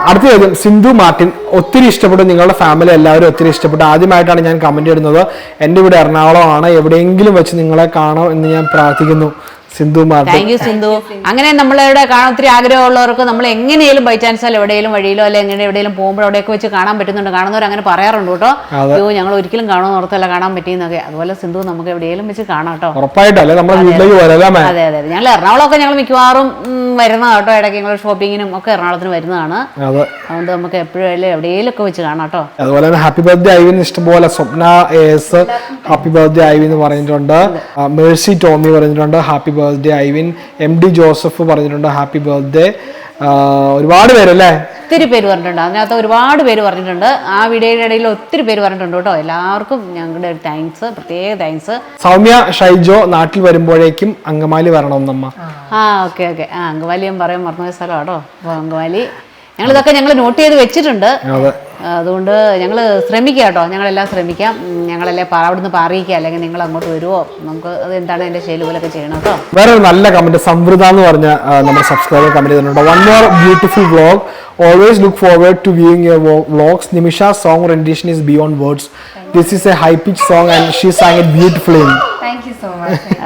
അടുത്ത ചോദ്യം. സിന്ധു മാർട്ടിൻ ഒത്തിരി ഇഷ്ടപ്പെട്ടു. നിങ്ങളുടെ ഫാമിലി എല്ലാവരും ഒത്തിരി ഇഷ്ടപ്പെട്ടു. ആദ്യമായിട്ടാണ് ഞാൻ കമന്റ് ഇടുന്നത്. എന്റെ ഇവിടെ എറണാകുളമാണ് എവിടെയെങ്കിലും വെച്ച് നിങ്ങളെ കാണോ എന്ന് ഞാൻ പ്രാർത്ഥിക്കുന്നു. Sindhu thank you Sindhu. അങ്ങനെ നമ്മളിവിടെ കാണാൻ ഒത്തിരി ആഗ്രഹമുള്ളവർക്ക് നമ്മൾ എങ്ങനെയും ബൈ ചാൻസ് എവിടെയും വഴിയിലോ അല്ലെങ്കിൽ എങ്ങനെ എവിടെയെങ്കിലും പോകുമ്പോൾ അവിടെയൊക്കെ വെച്ച് കാണാൻ പറ്റുന്നുണ്ട്. കാണുന്നവർ അങ്ങനെ പറയാറുണ്ട് കേട്ടോ. അതെ. അയ്യോ ഞങ്ങൾ ഒരിക്കലും കാണുമെന്ന് ഓർത്തല്ല കാണാൻ പറ്റിയെന്നൊക്കെ. അതുപോലെ സിന്ധു നമുക്ക് എവിടെയെങ്കിലും വെച്ച് കാണാം കേട്ടോ. ഉറപ്പായിട്ടല്ലേ നമ്മുടെ വീട്ടിലേക്ക് വരാമേ അതെ അതെ അതെ. ഞങ്ങൾ എറണാകുളമൊക്കെ ഞങ്ങൾ മിക്കവാറും വരുന്നതാണ് കേട്ടോ. ഇടയ്ക്ക് ഞങ്ങൾ ഷോപ്പിങ്ങിനും ഒക്കെ എറണാകുളത്തിന് വരുന്നതാണ്. അതെ. അതുകൊണ്ട് നമുക്ക് എപ്പോഴും എവിടെയെങ്കിലും ഒക്കെ വെച്ച് കാണാം കേട്ടോ. അതുപോലെ തന്നെ ഹാപ്പി ബർത്ത്ഡേ ഐവിൻ ഇഷ്ടംപോലെ Swapna S happy birthday Ivin എന്ന് പറഞ്ഞിട്ടുണ്ട്. മേഴ്സി ടോമി പറഞ്ഞിട്ടുണ്ട്. Happy birthday Ivin M D Joseph പറഞ്ഞിട്ടുണ്ട് ഹാപ്പി ബർത്ത്ഡേ ഒരുപാട് പേരല്ലേ? ഒത്തിരി പേര് പറഞ്ഞിട്ടുണ്ട്. അതിനകത്ത് ഒരുപാട് പേര് പറഞ്ഞിട്ടുണ്ട്. ആ വീഡിയോയുടെ ഇടയിൽ ഒത്തിരി പേര് പറഞ്ഞിട്ടുണ്ട് കേട്ടോ. എല്ലാവർക്കും ഞങ്ങളുടെ താങ്ക്സ് പ്രത്യേക താങ്ക്സ് സൗമ്യ ഷൈജോ നാട്ടിൽ വരുമ്പോഴേക്കും അങ്കമാലി വരണം നമ്മ ആ. ഓക്കെ ഓക്കെ ആ അങ്കമാലി ഞാൻ പറയാൻ മറന്നുപോയ സ്ഥലമാണോ അപ്പോൾ അങ്കമാലി. ഞങ്ങളിതൊക്കെ ഞങ്ങൾ നോട്ട് ചെയ്ത് വെച്ചിട്ടുണ്ട്. അതെ. അതുകൊണ്ട് ഞങ്ങൾ ശ്രമിക്കാം കേട്ടോ. ഞങ്ങളെല്ലാം ശ്രമിക്കാം. ഞങ്ങളെല്ലാം അവിടെ നിന്ന് പാറിയിക്കുക. അല്ലെങ്കിൽ നിങ്ങൾ അങ്ങോട്ട് വരുമോ നമുക്ക് അത് എന്താണ് എന്റെ ശൈലി പോലൊക്കെ ചെയ്യണം കേട്ടോ. വേറെ ഒരു നല്ല കമന്റ് സംവൃത എന്ന് പറഞ്ഞ നമ്മുടെ സബ്സ്ക്രൈബർ കമന്റ് ചെയ്തിട്ടുണ്ട് one more beautiful vlog always look forward to viewing your vlogs Nimisha song rendition is beyond words this is a high pitch song and she sang it beautifully in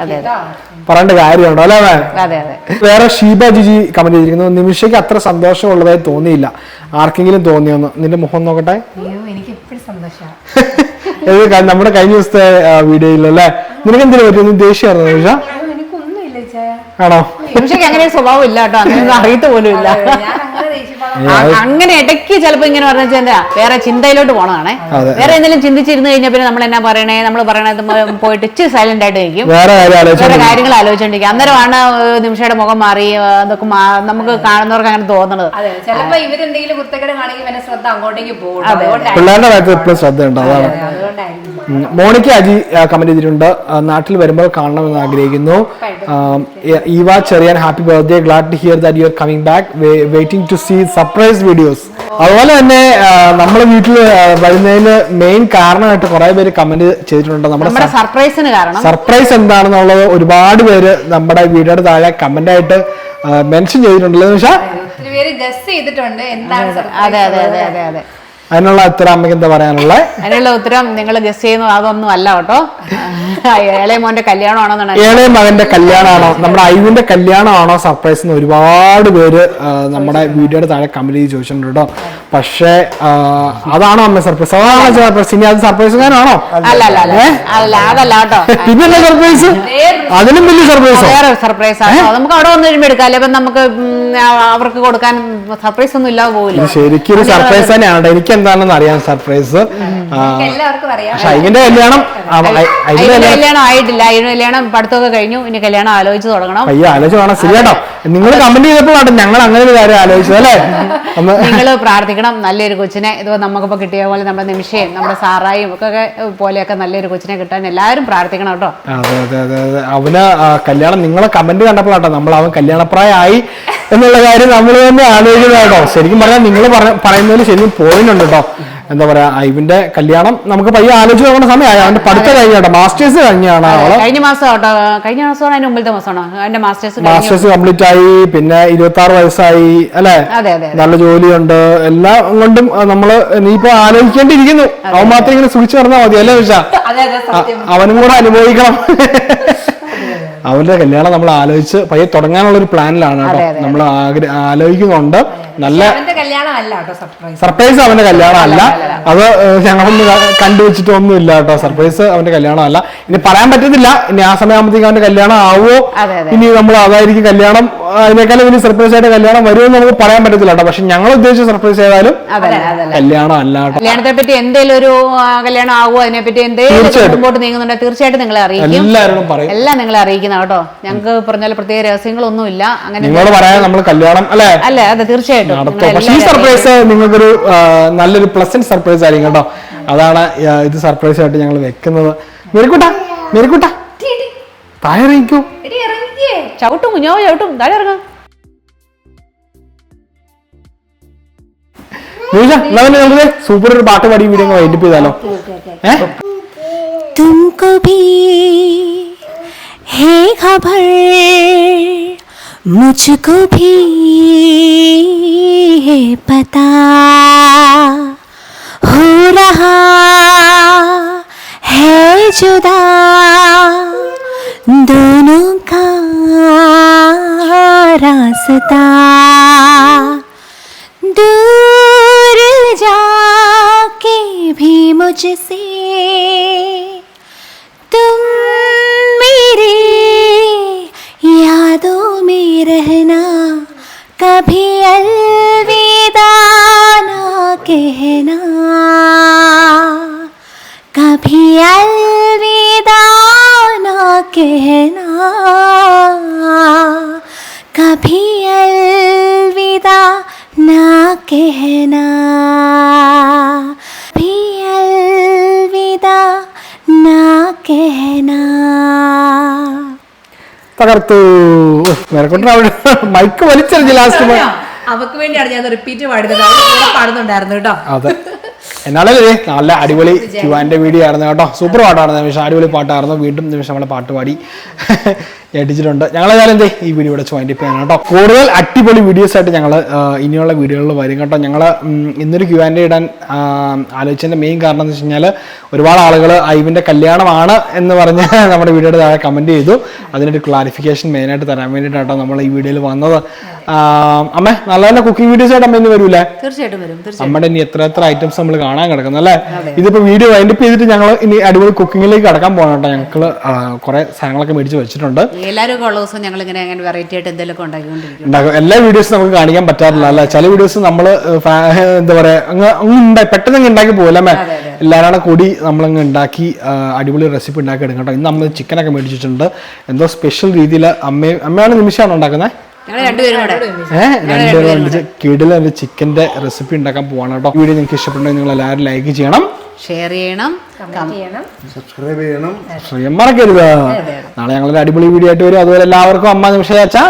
അതെ. അതെ പറയേണ്ട കാര്യമുണ്ടോ അല്ലേ? മാം വേറെ Sheeba Jiji comment ചെയ്തിരിക്കുന്നു. നിമിഷയ്ക്ക് അത്ര സന്തോഷമുള്ളതായി തോന്നിയില്ല. ആർക്കെങ്കിലും തോന്നിയോന്ന്? നിന്റെ മുഖം നോക്കട്ടെ. നമ്മുടെ കഴിഞ്ഞ ദിവസത്തെ വീഡിയോയിൽ അല്ലേ നിനക്ക് എന്തിനു പറ്റും ദേഷ്യമായിരുന്നു നിമിഷ ആണോ? അങ്ങനെ സ്വഭാവം ഇല്ല കേട്ടോ അങ്ങനെ അറിയത്ത് പോലും ഇല്ല. അങ്ങനെ ഇടയ്ക്ക് ചിലപ്പോ ഇങ്ങനെ പറഞ്ഞാൽ എന്താ വേറെ ചിന്തയിലോട്ട് പോണതാണേ. വേറെ എന്തെങ്കിലും ചിന്തിച്ചിരുന്നു കഴിഞ്ഞാൽ പിന്നെ നമ്മൾ എന്നാ പറയണേ നമ്മൾ പറയണത് പോയിട്ട് ഇച്ചിരി സൈലന്റ് ആയിട്ട് നിൽക്കും വേറെ കാര്യങ്ങൾ ആലോചിച്ചോണ്ടിരിക്കും. അന്നേരമാണ് നിമിഷയുടെ മുഖം മാറി അതൊക്കെ നമുക്ക് കാണുന്നവർക്ക് അങ്ങനെ തോന്നണത്. അതെ ചിലപ്പോ ഇവരെന്തെങ്കിലും കുത്തക്കേട് ശ്രദ്ധ അങ്ങോട്ടേക്ക് പോകും. അതുകൊണ്ടായിരിക്കും. പിള്ളേരുടെ കാര്യത്തിൽ എപ്പോഴും ശ്രദ്ധയുണ്ട് അതാണ്. മോണിക്ക അജി കമന്റ് ചെയ്തിട്ടുണ്ട്. നാട്ടിൽ വരുമ്പോൾ കാണണമെന്ന് ആഗ്രഹിക്കുന്നു. Eva Cherian happy birthday glad to hear that you are coming back waiting to see surprise videos. അതുപോലെ തന്നെ നമ്മളെ വീട്ടിൽ വരുന്നതിന് മെയിൻ കാരണമായിട്ട് കുറെ പേര് കമന്റ് ചെയ്തിട്ടുണ്ട്. നമ്മുടെ നമ്മുടെ സർപ്രൈസിന് കാരണം. സർപ്രൈസ് എന്താണെന്നുള്ളത് ഒരുപാട് പേര് നമ്മുടെ വീഡിയോയുടെ താഴെ കമന്റ് ആയിട്ട് മെൻഷൻ ചെയ്തിട്ടുണ്ടല്ലോ എന്ന് വെച്ചാൽ ഗസ് ചെയ്തിട്ടുണ്ട് എന്താണ് അതെ അതെ അതെ അതെ അതെ. അതിനുള്ള ഉത്തരം അമ്മയ്ക്ക് എന്താ പറയാനുള്ളത് അതിനുള്ള ഉത്തരം നിങ്ങൾ ഗസ് ചെയ്യുന്നത് അതൊന്നും അല്ല കേട്ടോ. മോന്റെ കല്യാണമാണോ ഏളയ മകന്റെ കല്യാണമാണോ? നമ്മുടെ ഐവിന്റെ കല്യാണമാണോ? സർപ്രൈസ് എന്ന് ഒരുപാട് പേര് നമ്മുടെ വീഡിയോയുടെ താഴെ കമന്റ് ചെയ്ത് ചോദിച്ചിട്ടുണ്ട് കേട്ടോ. പക്ഷേ അതാണോ അമ്മ സർപ്രൈസ് അതാണോ സർപ്രൈസ് ഇനി അത് സർപ്രൈസ് അതല്ല പിന്നെ സർപ്രൈസ് അതിനും വലിയ സർപ്രൈസ് വേറെ സർപ്രൈസ് ആണ്? നമുക്ക് അവിടെ വന്ന് വരുമ്പോ എടുക്കാം. നമുക്ക് അവർക്ക് കൊടുക്കാൻ സർപ്രൈസ് ഒന്നും ഇല്ലാതെ പോകില്ല ശരിക്കും സർപ്രൈസ് തന്നെയാണ് കേട്ടോ. എന്താണെന്ന് അറിയാം സർപ്രൈസ് പക്ഷെ കല്യാണം കല്യാണം ആയിട്ടില്ല. അതിന് കല്യാണം പഠിത്തമൊക്കെ കഴിഞ്ഞു. ഇനി കല്യാണം ആലോചിച്ച് തുടങ്ങണം. അയ്യോ ആലോചിച്ച് വേണം ശരിയാട്ടോ. നിങ്ങൾ കമന്റ് ചെയ്തപ്പോഴാണ് ഞങ്ങൾ അങ്ങനെ ഒരു കാര്യം ആലോചിച്ചത് അല്ലേ? നിങ്ങൾ പ്രാർത്ഥിക്കണം നല്ലൊരു കൊച്ചിനെ. ഇത് നമുക്കിപ്പോ കിട്ടിയ പോലെ നമ്മുടെ നിമിഷയും നമ്മുടെ സാറായും ഒക്കെ പോലെയൊക്കെ നല്ലൊരു കൊച്ചിനെ കിട്ടാൻ എല്ലാവരും പ്രാർത്ഥിക്കണം കേട്ടോ. അതെ അതെ അതെ അതെ. അവന് കല്യാണം നിങ്ങളെ കമന്റ് കണ്ടപ്പോഴാട്ടോ നമ്മൾ അവൻ കല്യാണപ്രായമായി എന്നുള്ള കാര്യം നമ്മൾ തന്നെ ആലോചിക്കുന്നത് കേട്ടോ. ശരിക്കും പറഞ്ഞാൽ നിങ്ങൾ പറയുന്നതിൽ ശരിക്കും പോയിന്റ് ഉണ്ട് കേട്ടോ. എന്താ പറയാ ഇവന്റെ കല്യാണം നമുക്ക് പയ്യെ ആലോചിച്ച് നോക്കുന്ന സമയമായി. അവന്റെ പഠിത്തം കഴിഞ്ഞ മാസ്റ്റേഴ്സ് കഴിഞ്ഞാണ് അവൾ. കഴിഞ്ഞ മാസം കഴിഞ്ഞ മാസമാണോ അതിന്റെ മുമ്പിലത്തെ മാസമാണോ? അതിന്റെ മാസ്റ്റേഴ്സ് മാസ്റ്റേഴ്സ് കംപ്ലീറ്റ് ആയി പിന്നെ ഇരുപത്തി ആറ് വയസ്സായി അല്ലെ? നല്ല ജോലിയുണ്ട്. എല്ലാം കൊണ്ടും നമ്മൾ നീ നീയിപ്പോ ആലോചിക്കേണ്ടിയിരിക്കുന്നു അവൻ മാത്രം ഇങ്ങനെ സൂക്ഷിച്ചു പറഞ്ഞാൽ മതി അല്ലേ അതെ അവനും കൂടെ അനുഭവിക്കണം. അവരുടെ കല്യാണം നമ്മൾ ആലോചിച്ച് പയ്യെ തുടങ്ങാനുള്ള ഒരു പ്ലാനിലാണ് കേട്ടോ. നമ്മൾ ആലോചിക്കുന്നുണ്ട്. നല്ല സർപ്രൈസ് അവന്റെ കല്യാണം അല്ല അത് ഞങ്ങളൊന്നും ക- കണ്ടുവച്ചിട്ടൊന്നും ഇല്ല കേട്ടോ. സർപ്രൈസ് അവന്റെ കല്യാണം അല്ല ഇനി പറയാൻ പറ്റത്തില്ല. ഇനി ആ സമയമാകുമ്പോഴത്തേക്ക് അവന്റെ കല്യാണം ആവോ. ഇനി നമ്മൾ അതായിരിക്കും കല്യാണം അതിനേക്കാളും ഇനി സർപ്രൈസ് ആയിട്ട് കല്യാണം വരുമെന്ന് നമുക്ക് പറയാൻ പറ്റത്തില്ല കേട്ടോ. പക്ഷെ ഞങ്ങൾ ഉദ്ദേശിച്ച സർപ്രൈസ് ചെയ്താലും കല്യാണം അല്ല കല്യാണത്തെ പറ്റി എന്തേലും ഒരു കല്യാണം ആകുമോ അതിനെ പറ്റി തീർച്ചയായിട്ടും. മുമ്പോട്ട് നീങ്ങുന്നുണ്ടെങ്കിൽ തീർച്ചയായിട്ടും നിങ്ങളെ അറിയിക്കും. എല്ലാവരോടും പറയും. എല്ലാം നിങ്ങളെ അറിയിക്കുന്ന കേട്ടോ. ഞങ്ങൾക്ക് പറഞ്ഞാൽ പ്രത്യേക രഹസ്യങ്ങളൊന്നും ഇല്ല അങ്ങനെ നിങ്ങളോട് പറയാൻ നമ്മൾ കല്യാണം അല്ലേ? അല്ല അതെ തീർച്ചയായിട്ടും. സർപ്രൈസ് നിങ്ങൾക്കൊരു നല്ലൊരു പ്ലസന്റ് സർപ്രൈസ് ആയിരിക്കും കേട്ടോ. അതാണ് ഇത് സർപ്രൈസ് ആയിട്ട് ഞങ്ങൾ വെക്കുന്നത്. മെരിക്കൂട്ട മെരിക്കൂട്ട. സൂപ്പർ ഒരു പാട്ട് പാടി വീഡിയോ വൈൻഡ് അപ്പ് ചെയ്താലോ. ഏ? ഹേ ഖബർ. मुझको भी है पता हो रहा है जुदा दोनों का रास्ता। दूर जाके भी मुझसे തകർത്തു. മെരക്കൂട്ടൻ അവിടെ മൈക്ക് വലിച്ചെറിഞ്ഞു ലാസ്റ്റ് അവക്ക് വേണ്ടിയാണ് ഞാൻ റിപ്പീറ്റ് പാടുന്നത് പാടുന്നുണ്ടായിരുന്നു കേട്ടോ. അതെ. എന്നാലേ നല്ല അടിപൊളി ശിവാന്റെ വീഡിയോ ആയിരുന്നു കേട്ടോ. സൂപ്പർ പാട്ടായിരുന്നു. നിമിഷം അടിപൊളി പാട്ടായിരുന്നു. വീണ്ടും നിമിഷം നമ്മളെ പാട്ട് പാടി. ഏൽപ്പിച്ചിട്ടുണ്ട്. ഞങ്ങൾ ഏതായാലും എന്തേ ഈ വീഡിയോ ഇവിടെ ജോയിന്റ് ചെയ്യാൻ കേട്ടോ. കൂടുതൽ അടിപൊളി വീഡിയോസ് ആയിട്ട് ഞങ്ങൾ ഇനിയുള്ള വീഡിയോകളിൽ വരും കേട്ടോ. ഞങ്ങൾ ഇന്നൊരു ക്യു ആൻഡ് ഇടാൻ ആലോചിച്ചതിന്റെ മെയിൻ കാരണം എന്ന് വെച്ച് കഴിഞ്ഞാൽ ഒരുപാട് ആളുകൾ ഐവിന്റെ കല്യാണമാണ് എന്ന് പറഞ്ഞ് നമ്മുടെ വീഡിയോയുടെ താഴെ കമന്റ് ചെയ്തു. അതിനൊരു ക്ലാരിഫിക്കേഷൻ മെയിനായിട്ട് തരാൻ വേണ്ടിയിട്ടാണ് നമ്മൾ ഈ വീഡിയോയിൽ വന്നത്. അമ്മ നല്ല നല്ല കുക്കിംഗ് വീഡിയോസ് ആയിട്ട് അമ്മ ഇന്ന് വരൂലേ തീർച്ചയായിട്ടും വരും നമ്മുടെ ഇനി എത്ര എത്ര ഐറ്റംസ് നമ്മൾ കാണാൻ കിടക്കുന്നു അല്ലേ? ഇതിപ്പോ വീഡിയോ വൈൻഡപ്പ് ചെയ്തിട്ട് ഞങ്ങൾ ഇനി അടിപൊളി കുക്കിങ്ങിലേക്ക് കടക്കാൻ പോകണം കേട്ടോ. ഞങ്ങൾ കുറെ സാധനങ്ങളൊക്കെ മേടിച്ച് വെച്ചിട്ടുണ്ട്. എല്ലാവരും ഉള്ള ദിവസം ഞങ്ങൾ ഇങ്ങനെ അങ്ങനെ വെറൈറ്റി ആയിട്ട് എന്തെങ്കിലും ഉണ്ടാക്കിക്കൊണ്ടിരിക്കും. ഉണ്ടാക്കും. എല്ലാ വീഡിയോസും നമുക്ക് കാണിക്കാൻ പറ്റാറില്ല അല്ല? ചില വീഡിയോസ് നമ്മൾ എന്താ പറയാ അങ്ങ് അങ്ങ് ഉണ്ടായി പെട്ടെന്ന് അങ്ങ് ഉണ്ടാക്കി പോകില്ല അമ്മേ എല്ലാവരും കൂടി നമ്മളങ്ങ് ഉണ്ടാക്കി അടിപൊളി റെസിപ്പി ഉണ്ടാക്കി എടുക്കണം കേട്ടോ. ഇന്ന് നമ്മൾ ചിക്കനൊക്കെ മേടിച്ചിട്ടുണ്ട്. എന്തോ സ്പെഷ്യൽ രീതിയിൽ അമ്മയും അമ്മയാണ് നിമിഷമാണ് ഉണ്ടാക്കുന്നത് ഏഹ് രണ്ടുപേരും കിടില ചിക്കന്റെ റെസിപ്പി ഉണ്ടാക്കാൻ പോവാണ് കേട്ടോ. വീഡിയോ നിങ്ങൾക്ക് ഇഷ്ടപ്പെട്ടെങ്കിൽ നിങ്ങൾ എല്ലാവരും ലൈക്ക് ചെയ്യണം. ഷെയർ ചെയ്യണം. ചെയ്യണം. സബ്സ്ക്രൈബ് ചെയ്യണം. സ്വയം മറക്കരുത്. നാളെ ഞങ്ങളൊരു അടിപൊളി വീഡിയോ ആയിട്ട് വരും അതുപോലെ എല്ലാവർക്കും അമ്മ നിമിഷം ചാച്ചാ